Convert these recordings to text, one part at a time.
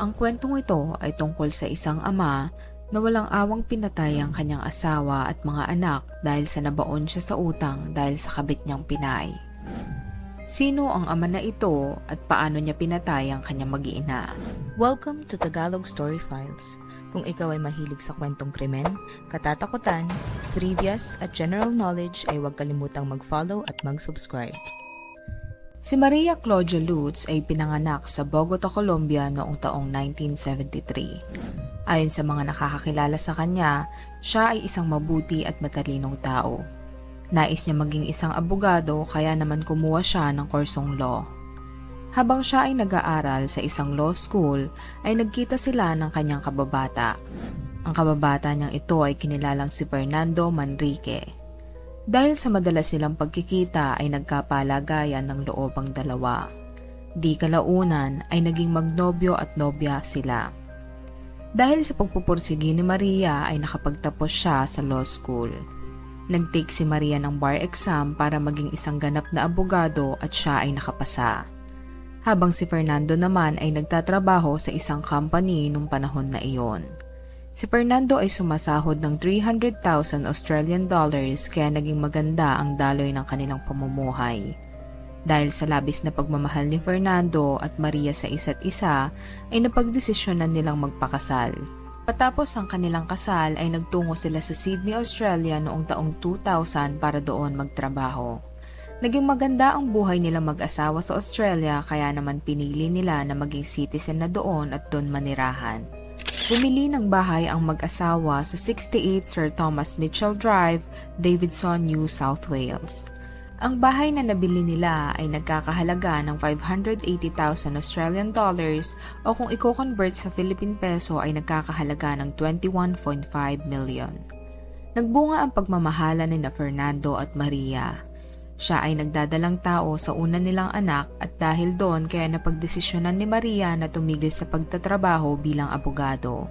Ang kwentong ito ay tungkol sa isang ama na walang awang pinatay ang kanyang asawa at mga anak dahil sa nabaon siya sa utang dahil sa kabit niyang pinay. Sino ang ama na ito at paano niya pinatay ang kanyang mag-iina? Welcome to Tagalog Story Files. Kung ikaw ay mahilig sa kwentong krimen, katatakutan, trivias at general knowledge ay huwag kalimutang mag-follow at mag-subscribe. Si Maria Claudia Lutz ay pinanganak sa Bogota, Colombia noong taong 1973. Ayon sa mga nakakakilala sa kanya, siya ay isang mabuti at matalinong tao. Nais niya maging isang abogado kaya naman kumuha siya ng kursong law. Habang siya ay nag-aaral sa isang law school, ay nagkita sila ng kanyang kababata. Ang kababata niyang ito ay kinilalang si Fernando Manrique. Dahil sa madalas nilang pagkikita ay nagkapalagayan ng loob ang dalawa. Di kalaunan ay naging magnobyo at nobya sila. Dahil sa pagpupursigi ni Maria ay nakapagtapos siya sa law school. Nag-take si Maria ng bar exam para maging isang ganap na abogado at siya ay nakapasa. Habang si Fernando naman ay nagtatrabaho sa isang company nung panahon na iyon. Si Fernando ay sumasahod ng 300,000 Australian dollars kaya naging maganda ang daloy ng kanilang pamumuhay. Dahil sa labis na pagmamahal ni Fernando at Maria sa isa't isa, ay napagdesisyonan nilang magpakasal. Patapos ang kanilang kasal ay nagtungo sila sa Sydney, Australia noong taong 2000 para doon magtrabaho. Naging maganda ang buhay nila mag-asawa sa Australia kaya naman pinili nila na maging citizen na doon at doon manirahan. Bumili ng bahay ang mag-asawa sa 68 Sir Thomas Mitchell Drive, Davidson, New South Wales. Ang bahay na nabili nila ay nagkakahalaga ng 580,000 Australian dollars o kung i-convert sa Philippine peso ay nagkakahalaga ng 21.5 million. Nagbunga ang pagmamahala ni na Fernando at Maria. Siya ay nagdadalang tao sa una nilang anak at dahil doon kaya napagdesisyonan ni Maria na tumigil sa pagtatrabaho bilang abogado.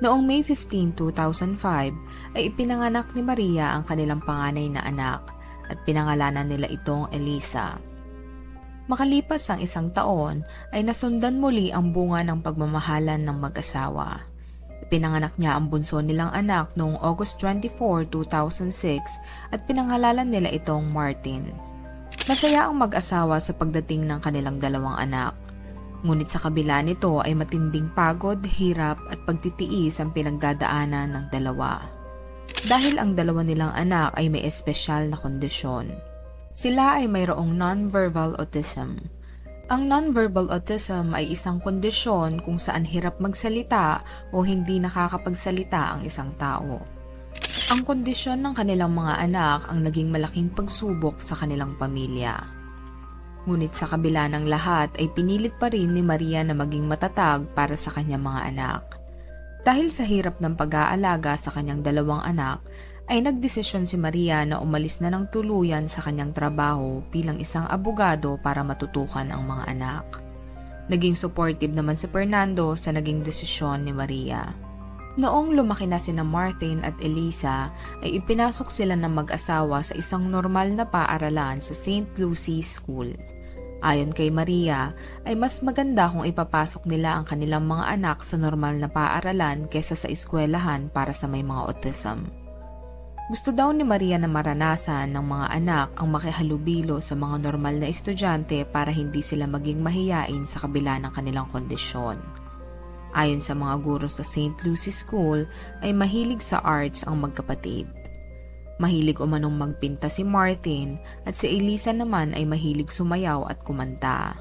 Noong May 15, 2005 ay ipinanganak ni Maria ang kanilang panganay na anak at pinangalanan nila itong Elisa. Makalipas ang isang taon ay nasundan muli ang bunga ng pagmamahalan ng mag-asawa. Pinanganak niya ang bunso nilang anak noong August 24, 2006 at pinangalanan nila itong Martin. Masaya ang mag-asawa sa pagdating ng kanilang dalawang anak. Ngunit sa kabila nito ay matinding pagod, hirap at pagtitiis ang pinagdadaanan ng dalawa. Dahil ang dalawa nilang anak ay may espesyal na kondisyon. Sila ay mayroong non-verbal autism. Ang non-verbal autism ay isang kondisyon kung saan hirap magsalita o hindi nakakapagsalita ang isang tao. Ang kondisyon ng kanilang mga anak ang naging malaking pagsubok sa kanilang pamilya. Ngunit sa kabila ng lahat ay pinilit pa rin ni Maria na maging matatag para sa kanyang mga anak. Dahil sa hirap ng pag-aalaga sa kanyang dalawang anak, ay nagdesisyon si Maria na umalis na ng tuluyan sa kanyang trabaho bilang isang abogado para matutukan ang mga anak. Naging supportive naman si Fernando sa naging desisyon ni Maria. Noong lumaki na sina Martin at Elisa, ay ipinasok sila ng mag-asawa sa isang normal na paaralan sa St. Lucie School. Ayon kay Maria, ay mas maganda kung ipapasok nila ang kanilang mga anak sa normal na paaralan kesa sa eskwelahan para sa may mga autism. Gusto daw ni Maria na maranasan ng mga anak ang makihalubilo sa mga normal na estudyante para hindi sila maging mahiyain sa kabila ng kanilang kondisyon. Ayon sa mga guro sa St. Lucie School, ay mahilig sa arts ang magkapatid. Mahilig umanong magpinta si Martin at si Elisa naman ay mahilig sumayaw at kumanta.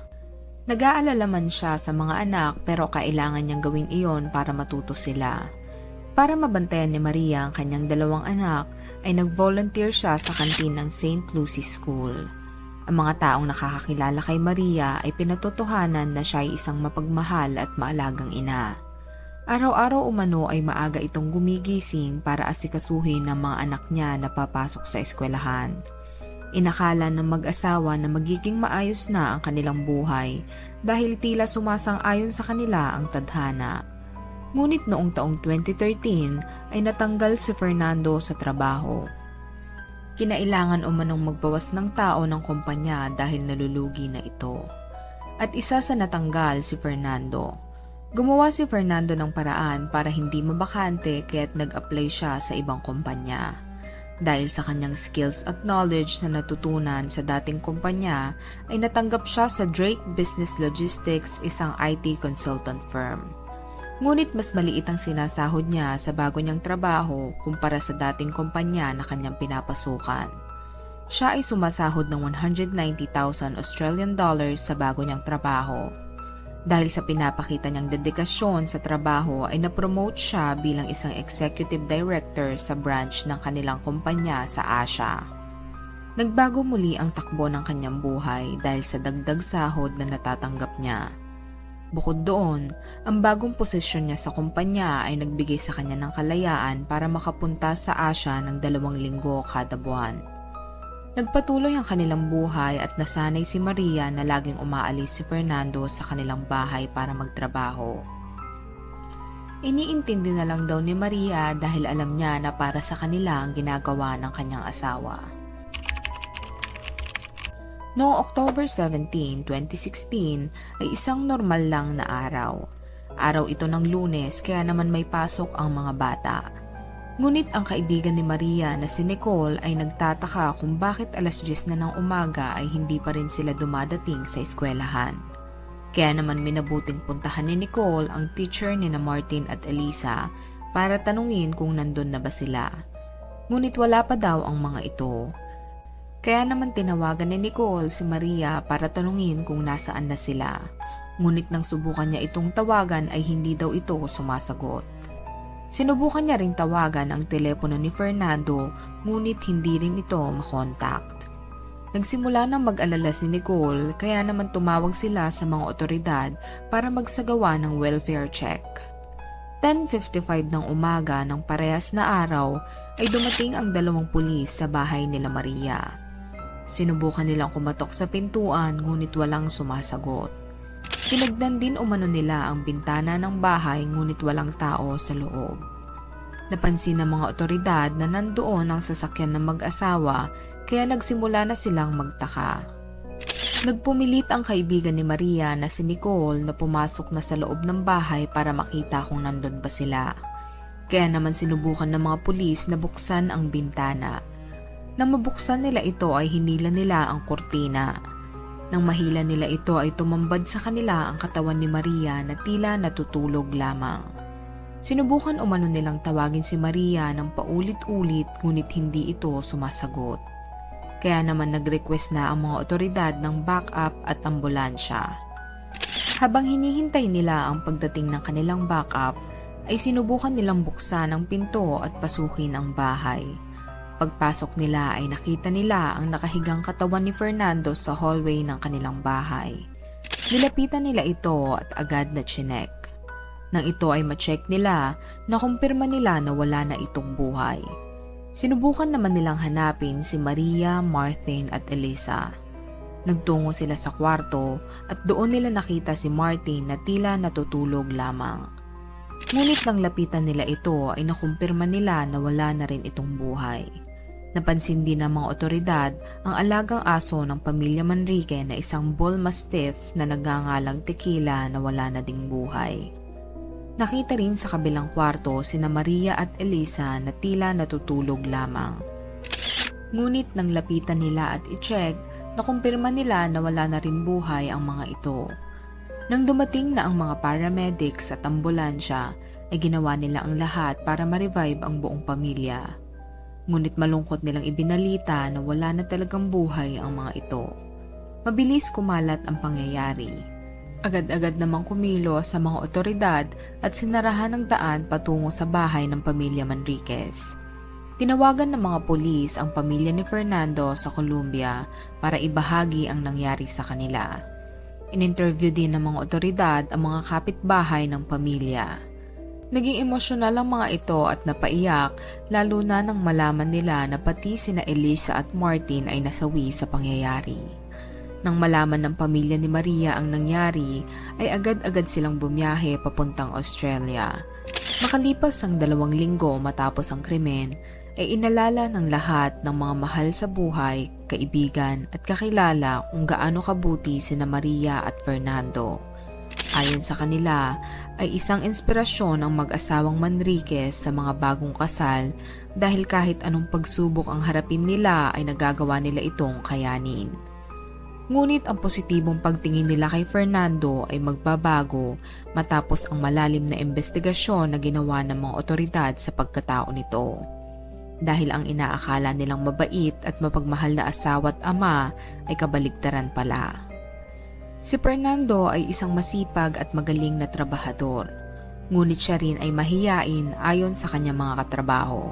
Nag-aalala man siya sa mga anak pero kailangan niyang gawin iyon para matuto sila. Para mabantayan ni Maria ang kanyang dalawang anak, ay nag-volunteer siya sa kantin ng St. Lucie School. Ang mga taong nakakakilala kay Maria ay pinatotohanan na siya ay isang mapagmahal at maalagang ina. Araw-araw umano ay maaga itong gumigising para asikasuhin ng mga anak niya na papasok sa eskwelahan. Inakala ng mag-asawa na magiging maayos na ang kanilang buhay dahil tila sumasang-ayon sa kanila ang tadhana. Ngunit noong taong 2013 ay natanggal si Fernando sa trabaho. Kinailangan umanong magbawas ng tao ng kumpanya dahil nalulugi na ito. At isa sa natanggal si Fernando. Gumawa si Fernando ng paraan para hindi mabakante kaya't nag-apply siya sa ibang kumpanya. Dahil sa kanyang skills at knowledge na natutunan sa dating kumpanya, ay natanggap siya sa Drake Business Logistics, isang IT consultant firm. Ngunit mas maliit ang sinasahod niya sa bago niyang trabaho kumpara sa dating kumpanya na kanyang pinapasukan. Siya ay sumasahod ng 190,000 Australian dollars sa bago niyang trabaho. Dahil sa pinapakita niyang dedikasyon sa trabaho ay napromote siya bilang isang executive director sa branch ng kanilang kumpanya sa Asia. Nagbago muli ang takbo ng kanyang buhay dahil sa dagdag sahod na natatanggap niya. Bukod doon, ang bagong posisyon niya sa kumpanya ay nagbigay sa kanya ng kalayaan para makapunta sa Asia ng dalawang linggo kada buwan. Nagpatuloy ang kanilang buhay at nasanay si Maria na laging umaalis si Fernando sa kanilang bahay para magtrabaho. Iniintindi na lang daw ni Maria dahil alam niya na para sa kanila ang ginagawa ng kanyang asawa. Noong October 17, 2016 ay isang normal lang na araw. Araw ito ng lunes kaya naman may pasok ang mga bata. Ngunit ang kaibigan ni Maria na si Nicole ay nagtataka kung bakit alas 10 na ng umaga ay hindi pa rin sila dumadating sa eskwelahan. Kaya naman minabuting puntahan ni Nicole ang teacher ni na Martin at Elisa para tanungin kung nandun na ba sila. Ngunit wala pa daw ang mga ito. Kaya naman tinawagan ni Nicole si Maria para tanungin kung nasaan na sila. Ngunit nang subukan niya itong tawagan ay hindi daw ito sumasagot. Sinubukan niya ring tawagan ang telepono ni Fernando ngunit hindi rin ito makontakt. Nagsimula nang mag-alala si Nicole kaya naman tumawag sila sa mga otoridad para magsagawa ng welfare check. 10.55 ng umaga ng parehas na araw ay dumating ang dalawang pulis sa bahay nila Maria. Sinubukan nilang kumatok sa pintuan ngunit walang sumasagot. Tinagdan din umano nila ang bintana ng bahay ngunit walang tao sa loob. Napansin ng mga otoridad na nandoon ang sasakyan ng mag-asawa kaya nagsimula na silang magtaka. Nagpumilit ang kaibigan ni Maria na si Nicole na pumasok na sa loob ng bahay para makita kung nandun ba sila. Kaya naman sinubukan ng mga pulis na buksan ang bintana. Nang mabuksan nila ito ay hinila nila ang kurtina. Nang mahila nila ito ay tumambad sa kanila ang katawan ni Maria na tila natutulog lamang. Sinubukan umano nilang tawagin si Maria ng paulit-ulit ngunit hindi ito sumasagot. Kaya naman nag-request na ang mga otoridad ng backup at ambulansya. Habang hinihintay nila ang pagdating ng kanilang backup, ay sinubukan nilang buksan ang pinto at pasukin ang bahay. Pagpasok nila ay nakita nila ang nakahigang katawan ni Fernando sa hallway ng kanilang bahay. Nilapitan nila ito at agad na chinek. Nang ito ay ma-check nila, nakumpirma nila na wala na itong buhay. Sinubukan naman nilang hanapin si Maria, Martin at Elisa. Nagtungo sila sa kwarto at doon nila nakita si Martin na tila natutulog lamang. Ngunit nang lapitan nila ito ay nakumpirma nila na wala na rin itong buhay. Napansin din ng mga otoridad ang alagang aso ng pamilya Manrique na isang bull mastiff na nagangalang tequila na wala na ding buhay. Nakita rin sa kabilang kwarto sina Maria at Elisa na tila natutulog lamang. Ngunit nang lapitan nila at i-check, nakumpirma nila na wala na rin buhay ang mga ito. Nang dumating na ang mga paramedics at ambulansya, ay ginawa nila ang lahat para ma-revive ang buong pamilya. Ngunit malungkot nilang ibinalita na wala na talagang buhay ang mga ito. Mabilis kumalat ang pangyayari. Agad-agad namang kumilo sa mga otoridad at sinarahan ng daan patungo sa bahay ng pamilya Manriquez. Tinawagan ng mga polis ang pamilya ni Fernando sa Colombia para ibahagi ang nangyari sa kanila. In-interview din ng mga otoridad ang mga kapitbahay ng pamilya. Naging emosyonal ang mga ito at napaiyak lalo na nang malaman nila na pati sina Elisa at Martin ay nasawi sa pangyayari. Nang malaman ng pamilya ni Maria ang nangyari, ay agad-agad silang bumiyahe papuntang Australia. Makalipas ang dalawang linggo matapos ang krimen, ay inalala ng lahat ng mga mahal sa buhay, kaibigan at kakilala kung gaano kabuti sina Maria at Fernando. Ayon sa kanila, ay isang inspirasyon ang mag-asawang Manriquez sa mga bagong kasal dahil kahit anong pagsubok ang harapin nila ay nagagawa nila itong kayanin. Ngunit ang positibong pagtingin nila kay Fernando ay magbabago matapos ang malalim na investigasyon na ginawa ng mga otoridad sa pagkatao nito. Dahil ang inaakala nilang mabait at mapagmahal na asawa at ama ay kabaligtaran pala. Si Fernando ay isang masipag at magaling na trabahador. Ngunit siya rin ay mahiyain ayon sa kanyang mga katrabaho.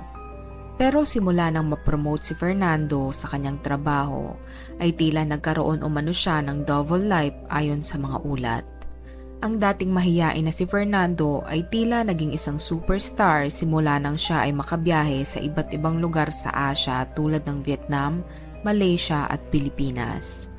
Pero simula nang ma-promote si Fernando sa kanyang trabaho, ay tila nagkaroon umano siya ng double life ayon sa mga ulat. Ang dating mahiyain na si Fernando ay tila naging isang superstar simula nang siya ay makabiyahe sa iba't ibang lugar sa Asia tulad ng Vietnam, Malaysia at Pilipinas.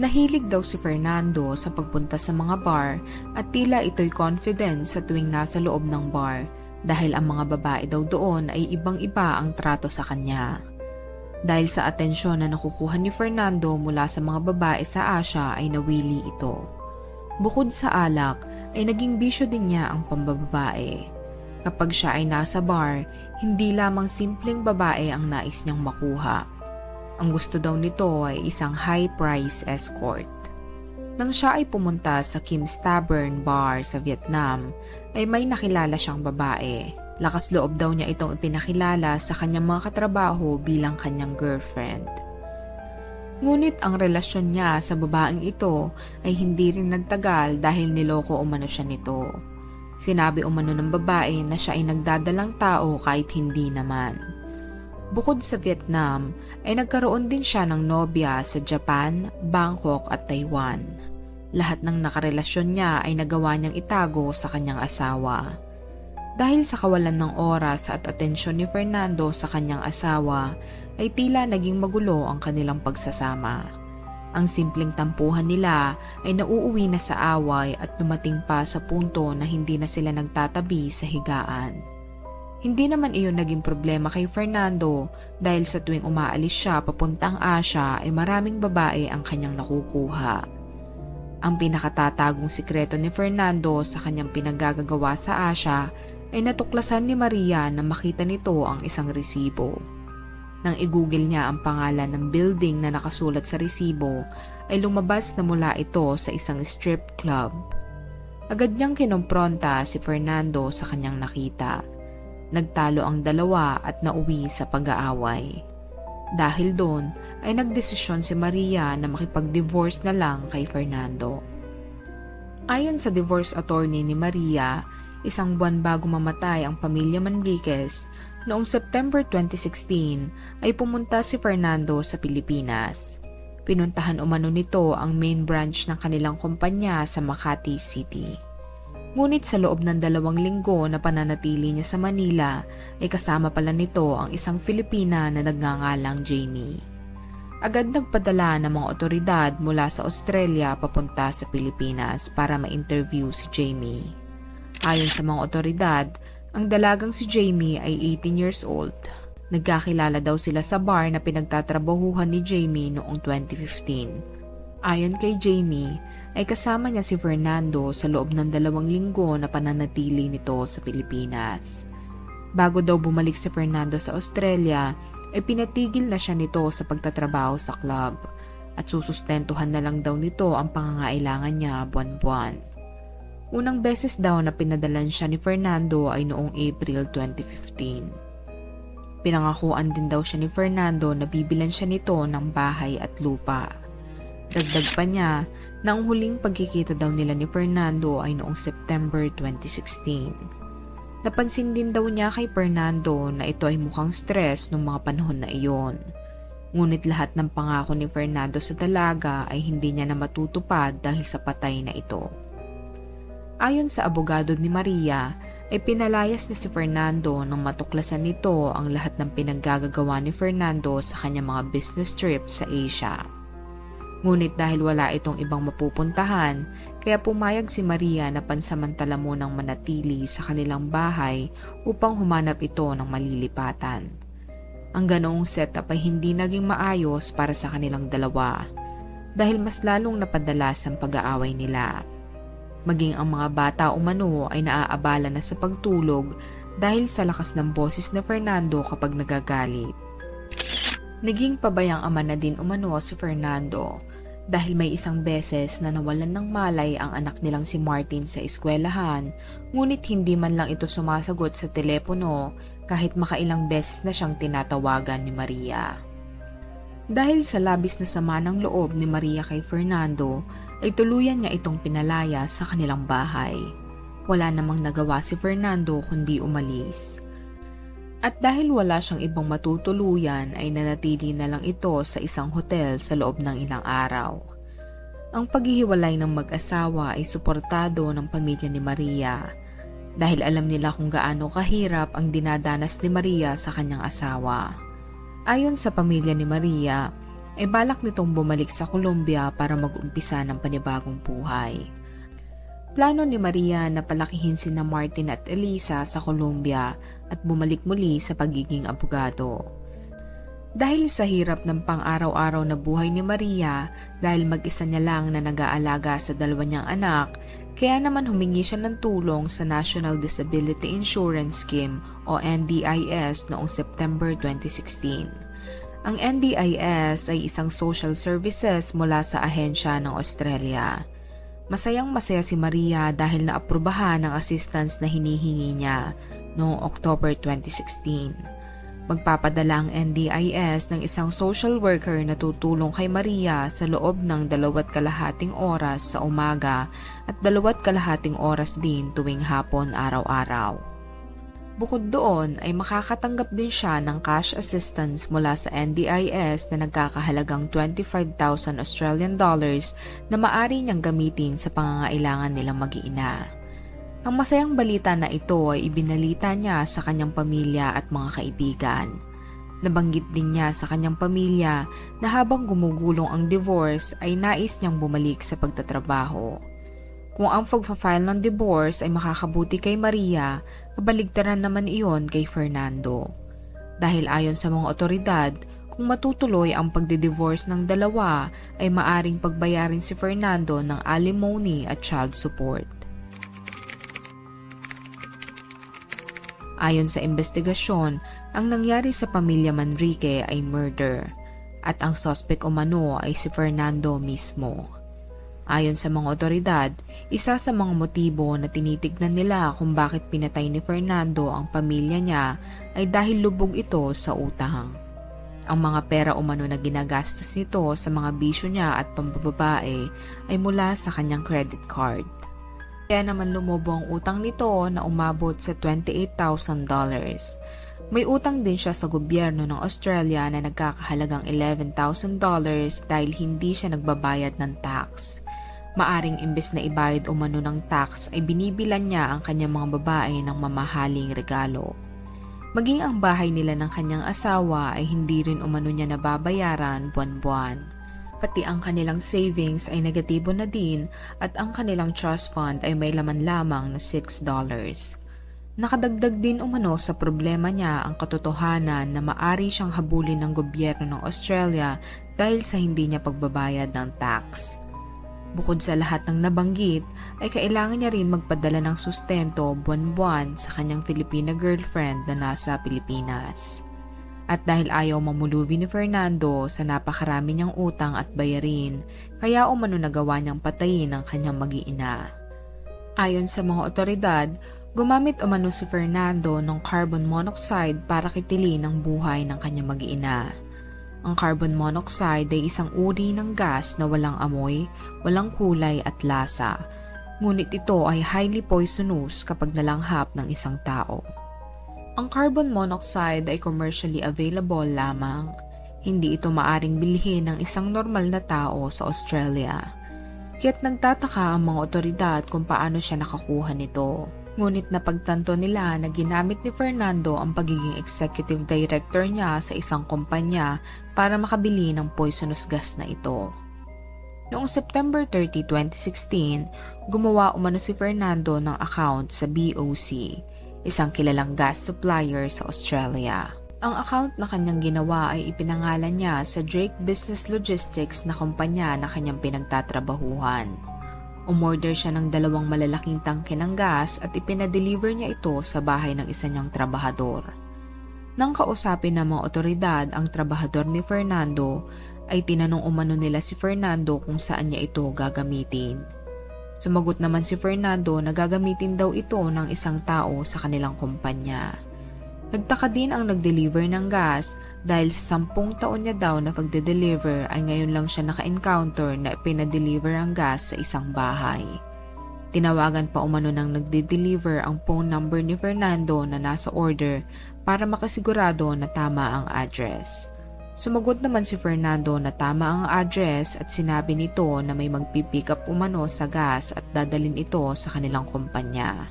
Nahilig daw si Fernando sa pagpunta sa mga bar at tila ito'y confident sa tuwing nasa loob ng bar dahil ang mga babae daw doon ay ibang-iba ang trato sa kanya. Dahil sa atensyon na nakukuha ni Fernando mula sa mga babae sa Asia ay nawili ito. Bukod sa alak ay naging bisyo din niya ang pambababae. Kapag siya ay nasa bar, hindi lamang simpleng babae ang nais niyang makuha. Ang gusto daw nito ay isang high-price escort. Nang siya ay pumunta sa Kim's Tavern Bar sa Vietnam, ay may nakilala siyang babae. Lakas loob daw niya itong ipinakilala sa kanyang mga katrabaho bilang kanyang girlfriend. Ngunit ang relasyon niya sa babaeng ito ay hindi rin nagtagal dahil niloko umano siya nito. Sinabi umano ng babae na siya ay nagdadalang tao kahit hindi naman. Bukod sa Vietnam, ay nagkaroon din siya ng nobya sa Japan, Bangkok at Taiwan. Lahat ng nakarelasyon niya ay nagawa niyang itago sa kanyang asawa. Dahil sa kawalan ng oras at atensyon ni Fernando sa kanyang asawa, ay tila naging magulo ang kanilang pagsasama. Ang simpleng tampuhan nila ay nauuwi na sa away at dumating pa sa punto na hindi na sila nagtatabi sa higaan. Hindi naman iyon naging problema kay Fernando dahil sa tuwing umaalis siya papuntang Asia ay maraming babae ang kanyang nakukuha. Ang pinakatatagong sikreto ni Fernando sa kanyang pinagagagawa sa Asia ay natuklasan ni Maria na makita nito ang isang resibo. Nang i-google niya ang pangalan ng building na nakasulat sa resibo, ay lumabas na mula ito sa isang strip club. Agad niyang kinompronta si Fernando sa kanyang nakita. Nagtalo ang dalawa at nauwi sa pag-aaway. Dahil doon ay nagdesisyon si Maria na makipag-divorce na lang kay Fernando. Ayon sa divorce attorney ni Maria, isang buwan bago mamatay ang pamilya Manriquez, noong September 2016 ay pumunta si Fernando sa Pilipinas. Pinuntahan umano nito ang main branch ng kanilang kumpanya sa Makati City. Ngunit sa loob ng dalawang linggo na pananatili niya sa Manila ay kasama pala nito ang isang Filipina na nagngangalang Jamie. Agad nagpadala ng mga otoridad mula sa Australia papunta sa Pilipinas para ma-interview si Jamie. Ayon sa mga otoridad, ang dalagang si Jamie ay 18 years old. Nagkakilala daw sila sa bar na pinagtatrabahuhan ni Jamie noong 2015. Ayon kay Jamie, ay kasama niya si Fernando sa loob ng dalawang linggo na pananatili nito sa Pilipinas. Bago daw bumalik si Fernando sa Australia, ay pinatigil na siya nito sa pagtatrabaho sa club at susustentuhan na lang daw nito ang pangangailangan niya buwan-buwan. Unang beses daw na pinadalan siya ni Fernando ay noong April 2015. Pinangakuan din daw siya ni Fernando na bibilan siya nito ng bahay at lupa. Dagdag pa niya na ang huling pagkikita daw nila ni Fernando ay noong September 2016. Napansin din daw niya kay Fernando na ito ay mukhang stress nung mga panahon na iyon. Ngunit lahat ng pangako ni Fernando sa dalaga ay hindi niya na matutupad dahil sa patay na ito. Ayon sa abogado ni Maria, ay pinalayas na si Fernando nang matuklasan nito ang lahat ng pinaggagawa ni Fernando sa kanyang mga business trip sa Asia. Ngunit dahil wala itong ibang mapupuntahan, kaya pumayag si Maria na pansamantala munang manatili sa kanilang bahay upang humanap ito ng malilipatan. Ang ganoong setup ay hindi naging maayos para sa kanilang dalawa dahil mas lalong napadalas ang pag-aaway nila. Maging ang mga bata umano ay naaabala na sa pagtulog dahil sa lakas ng boses ni Fernando kapag nagagalit. Naging pabayang ama na din umano si Fernando dahil may isang beses na nawalan ng malay ang anak nilang si Martin sa eskwelahan ngunit hindi man lang ito sumasagot sa telepono kahit makailang beses na siyang tinatawagan ni Maria. Dahil sa labis na sama ng loob ni Maria kay Fernando, ay tuluyan niya itong pinalaya sa kanilang bahay. Wala namang nagawa si Fernando kundi umalis. At dahil wala siyang ibang matutuluyan ay nanatili na lang ito sa isang hotel sa loob ng ilang araw. Ang paghihiwalay ng mag-asawa ay suportado ng pamilya ni Maria dahil alam nila kung gaano kahirap ang dinadanas ni Maria sa kanyang asawa. Ayon sa pamilya ni Maria, ay balak nitong bumalik sa Colombia para mag-umpisa ng panibagong buhay. Plano ni Maria na palakihin sina Martin at Elisa sa Colombia at bumalik muli sa pagiging abogado. Dahil sa hirap ng pang-araw-araw na buhay ni Maria dahil mag-isa niya lang na nag-aalaga sa dalawa niyang anak, kaya naman humingi siya ng tulong sa National Disability Insurance Scheme o NDIS noong September 2016. Ang NDIS ay isang social services mula sa ahensya ng Australia. Masayang masaya si Maria dahil naaprubahan ang assistance na hinihingi niya noong October 2016. Magpapadala ang NDIS ng isang social worker na tutulong kay Maria sa loob ng dalawat kalahating oras sa umaga at dalawat kalahating oras din tuwing hapon araw-araw. Bukod doon ay makakatanggap din siya ng cash assistance mula sa NDIS na nagkakahalagang 25,000 Australian dollars na maari niyang gamitin sa pangangailangan nilang mag-iina. Ang masayang balita na ito ay ibinalita niya sa kanyang pamilya at mga kaibigan. Nabanggit din niya sa kanyang pamilya na habang gumugulong ang divorce ay nais niyang bumalik sa pagtatrabaho. Kung ang pagfa-file ng divorce ay makakabuti kay Maria, kabaligtaran naman iyon kay Fernando. Dahil ayon sa mga otoridad, kung matutuloy ang pagde-divorce ng dalawa ay maaring pagbayarin si Fernando ng alimony at child support. Ayon sa investigasyon, ang nangyari sa pamilya Manrique ay murder at ang suspect umano ay si Fernando mismo. Ayon sa mga otoridad, isa sa mga motibo na tinitignan nila kung bakit pinatay ni Fernando ang pamilya niya ay dahil lubog ito sa utang. Ang mga pera umano na ginagastos nito sa mga bisyo niya at pambababae ay mula sa kanyang credit card. Kaya naman lumobo ang utang nito na umabot sa $28,000. May utang din siya sa gobyerno ng Australia na nagkakahalagang $11,000 dahil hindi siya nagbabayad ng tax. Maaring imbes na ibayad umano ng tax ay binibilan niya ang kanyang mga babae ng mamahaling regalo. Maging ang bahay nila ng kanyang asawa ay hindi rin umano niya nababayaran buwan-buwan. Pati ang kanilang savings ay negatibo na din at ang kanilang trust fund ay may laman lamang na $6. Nakadagdag din umano sa problema niya ang katotohanan na maari siyang habulin ng gobyerno ng Australia dahil sa hindi niya pagbabayad ng tax. Bukod sa lahat ng nabanggit, ay kailangan niya rin magpadala ng sustento buwan-buwan sa kanyang Filipina girlfriend na nasa Pilipinas. At dahil ayaw mamulubi ni Fernando sa napakarami niyang utang at bayarin, kaya umano nagawa niyang patayin ang kanyang mag-iina. Ayon sa mga otoridad, gumamit umano si Fernando ng carbon monoxide para kitilin ang buhay ng kanyang mag-iina. Ang carbon monoxide ay isang uri ng gas na walang amoy, walang kulay at lasa. Ngunit ito ay highly poisonous kapag nalanghap ng isang tao. Ang carbon monoxide ay commercially available lamang. Hindi ito maaring bilhin ng isang normal na tao sa Australia. Kaya't nagtataka ang mga otoridad kung paano siya nakakuha nito. Ngunit napagtanto nila na ginamit ni Fernando ang pagiging executive director niya sa isang kumpanya para makabili ng poisonous gas na ito. Noong September 30, 2016, gumawa umano si Fernando ng account sa BOC, isang kilalang gas supplier sa Australia. Ang account na kanyang ginawa ay ipinangalan niya sa Drake Business Logistics na kumpanya na kanyang pinagtatrabahuhan. Umorder siya ng dalawang malalaking tangke ng gas at ipinadeliver niya ito sa bahay ng isa niyang trabahador. Nang kausapin ng mga otoridad ang trabahador ni Fernando, ay tinanong umano nila si Fernando kung saan niya ito gagamitin. Sumagot naman si Fernando na gagamitin daw ito ng isang tao sa kanilang kumpanya. Nagtaka din ang nag-deliver ng gas dahil sa sampung taon niya daw na pagde-deliver ay ngayon lang siya naka-encounter na pinadeliver ang gas sa isang bahay. Tinawagan pa umano ng nagde-deliver ang phone number ni Fernando na nasa order para makasigurado na tama ang address. Sumagot naman si Fernando na tama ang address at sinabi nito na may magpipick up umano sa gas at dadalin ito sa kanilang kumpanya.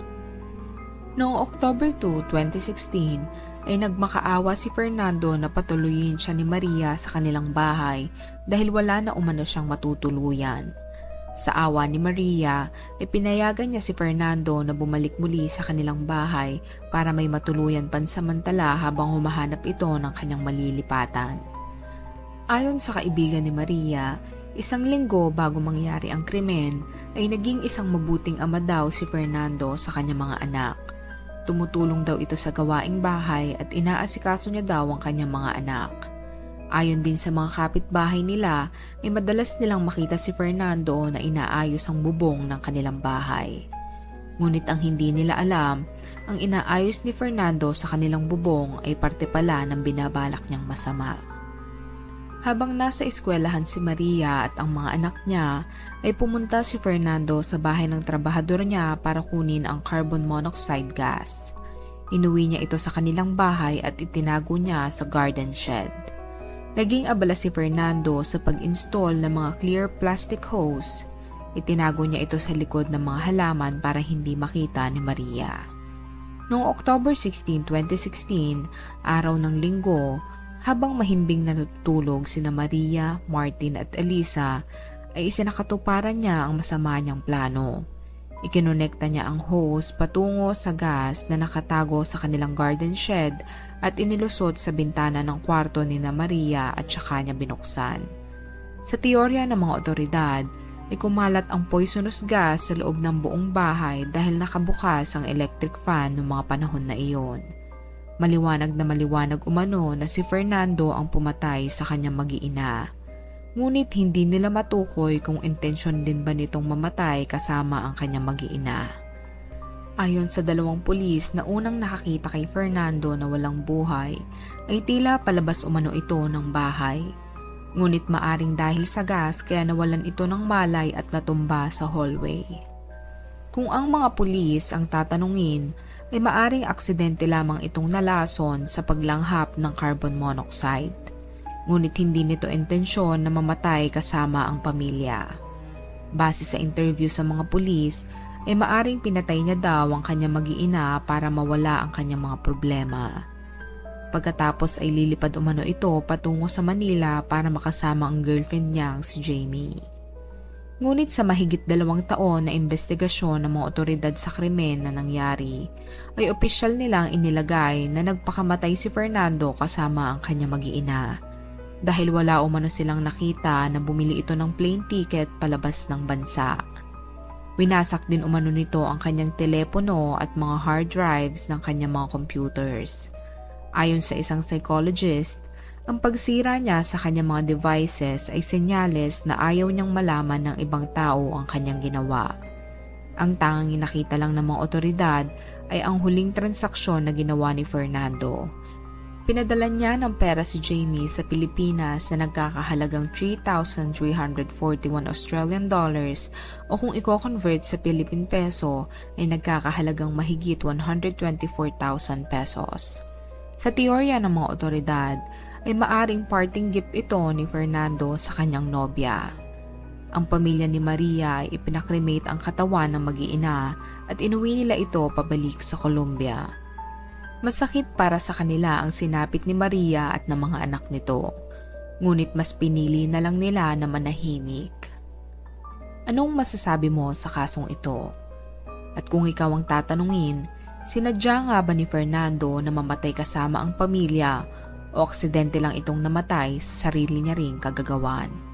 Noong October 2, 2016, ay nagmakaawa si Fernando na patuloyin siya ni Maria sa kanilang bahay dahil wala na umano siyang matutuluyan. Sa awa ni Maria, ay pinayagan niya si Fernando na bumalik muli sa kanilang bahay para may matuluyan pansamantala habang humahanap ito ng kanyang malilipatan. Ayon sa kaibigan ni Maria, isang linggo bago mangyari ang krimen ay naging isang mabuting ama daw si Fernando sa kanyang mga anak. Tumutulong daw ito sa gawaing bahay at inaasikaso niya daw ang kanyang mga anak. Ayon din sa mga kapitbahay nila, ay madalas nilang makita si Fernando na inaayos ang bubong ng kanilang bahay. Ngunit ang hindi nila alam, ang inaayos ni Fernando sa kanilang bubong ay parte pala ng binabalak niyang masama. Habang nasa eskwelahan si Maria at ang mga anak niya, ay pumunta si Fernando sa bahay ng trabahador niya para kunin ang carbon monoxide gas. Inuwi niya ito sa kanilang bahay at itinago niya sa garden shed. Naging abala si Fernando sa pag-install ng mga clear plastic hose. Itinago niya ito sa likod ng mga halaman para hindi makita ni Maria. Noong October 16, 2016, araw ng linggo, habang mahimbing na natutulog sina Maria, Martin at Elisa, ay isinakatuparan niya ang masama niyang plano. Ikinonekta niya ang hose patungo sa gas na nakatago sa kanilang garden shed at inilusot sa bintana ng kwarto ni na Maria at saka niya binuksan. Sa teorya ng mga otoridad, ay kumalat ang poisonous gas sa loob ng buong bahay dahil nakabukas ang electric fan noong mga panahon na iyon. Maliwanag na maliwanag umano na si Fernando ang pumatay sa kanyang mag-iina. Ngunit hindi nila matukoy kung intensyon din ba nitong mamatay kasama ang kanyang mag-iina. Ayon sa dalawang pulis na unang nakakita kay Fernando na walang buhay, ay tila palabas umano ito ng bahay. Ngunit maaring dahil sa gas kaya nawalan ito ng malay at natumba sa hallway. Kung ang mga pulis ang tatanungin, ay maaring aksidente lamang itong nalason sa paglanghap ng carbon monoxide. Ngunit hindi nito intensyon na mamatay kasama ang pamilya. Base sa interview sa mga pulis, ay maaring pinatay niya daw ang kanyang mag-iina para mawala ang kanyang mga problema. Pagkatapos ay lilipad umano ito patungo sa Manila para makasama ang girlfriend niyang si Jamie. Ngunit sa mahigit dalawang taon na investigasyon ng mga otoridad sa krimen na nangyari, ay opisyal nilang inilagay na nagpakamatay si Fernando kasama ang kanyang mag-iina. Dahil wala umano silang nakita na bumili ito ng plane ticket palabas ng bansa. Winasak din umano nito ang kanyang telepono at mga hard drives ng kanyang mga computers. Ayon sa isang psychologist, ang pagsira niya sa kanyang mga devices ay senyales na ayaw niyang malaman ng ibang tao ang kanyang ginawa. Ang tanging nakita lang ng mga otoridad ay ang huling transaksyon na ginawa ni Fernando. Pinadala niya ng pera si Jamie sa Pilipinas na nagkakahalagang 3,341 Australian dollars o kung i-convert sa Philippine peso ay nagkakahalagang mahigit 124,000 pesos. Sa teorya ng mga otoridad, ay maaring parting gift ito ni Fernando sa kanyang nobya. Ang pamilya ni Maria ay ipinakremate ang katawan ng mag-iina at inuwi nila ito pabalik sa Colombia. Masakit para sa kanila ang sinapit ni Maria at ng mga anak nito. Ngunit mas pinili na lang nila na manahimik. Anong masasabi mo sa kasong ito? At kung ikaw ang tatanungin, sinadya nga ba ni Fernando na mamatay kasama ang pamilya o aksidente lang itong namatay sa sarili niya ring kagagawan.